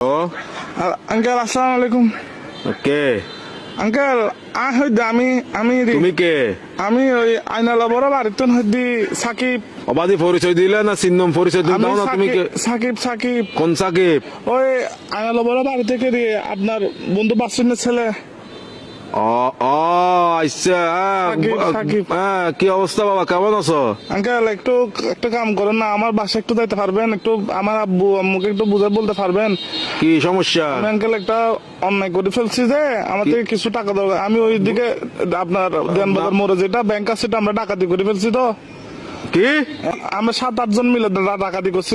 ও uncle আসসালামু আলাইকুম কে uncle আমি আমি তুমি কে? আমি ওই আইনালা বড় বাড়িতন হদি সাকিব। অবাধি পরিচয় দিলে না চিহ্নম পরিচয় দিলে না তুমি কে? সাকিব সাকিব। কোন সাকিব? ওই আইনালা বড় বাড়ি থেকে আপনার বন্ধু বাসুনের ছেলে। কি অবস্থা বাবা? কেমন আছো? আঙ্কেল একটু একটা কাম করেন না আমার বাসা একটু যাইতে পারবেন একটু আমার আব্বু আম্মুকে একটু বুঝে বলতে পারবেন। কি সমস্যা? আঙ্কেল একটা অন্যায় করে ফেলছি যে আমার থেকে কিছু টাকা দরকার। আমি ওই দিকে আপনার দেনবাজার মোড়ে যেটা ব্যাংক আছে সেটা আমরা ডাকাতি করে ফেলছি তো। কি? আমরা সাত আটজন মিলে ডাকাতি করছি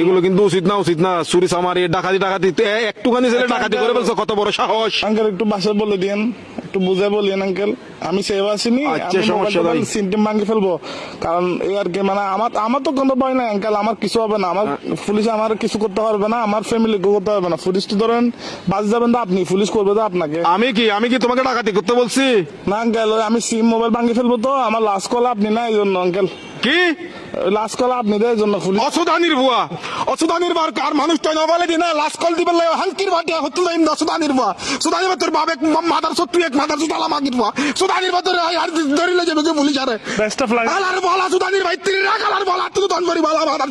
এগুলো কিন্তু উচিত না উচিত না। চুরি চামারি ডাকাতি ডাকাতি। একটুখানি ছেলে ডাকাতি করে ফেলছো কত বড় সাহস। আঙ্কেল একটু বাসায় বলে দিন একটু বুঝে বলিন আঙ্কেল। আমি সেভ আসিনি আচ্ছা, সমস্যা সিমটিম ভাঙি ফেলব। কারণ এই আর কি মানে আমার আমার তো কোনো ভয় নাই আঙ্কেল আমার কিছু হবে না। আমার পুলিশ আমার কিছু করতে পারবে না আমার ফ্যামিলি করতে পারবে না। পুলিশ তো ধরেন বাজ যাবেন তো আপনি পুলিশ করবে তো আপনাকে। আমি কি আমি কি তোমাকে ডাকাতি করতে বলছি? না আঙ্কেল আমি সিম মোবাইল ভাঙি ফেলব তো আমার লাস্ট কল আপনি না এই জন্য আঙ্কেল। কি? লাস্ট কল আপনি দেয় এই জন্য পুলিশ অসুধানির বুয়া অসুধানির বার কার মানুষ তো নবালে দিনা লাস্ট কল দিবেন লাগে হালকির বাটে হতুল দিন অসুদানির বুয়া সুধানির তোর বাপ এক মাদার সত্তু এক মাদার সুতালা মাগির বুয়া সুধানির বাতর আর ধরিলে যাবে পুলিশ আরে বেস্ট অফ লাইফ আলার বলা সুধানির ভাই তিন রাখ আলার বলা তুই ধন করি বলা মাদার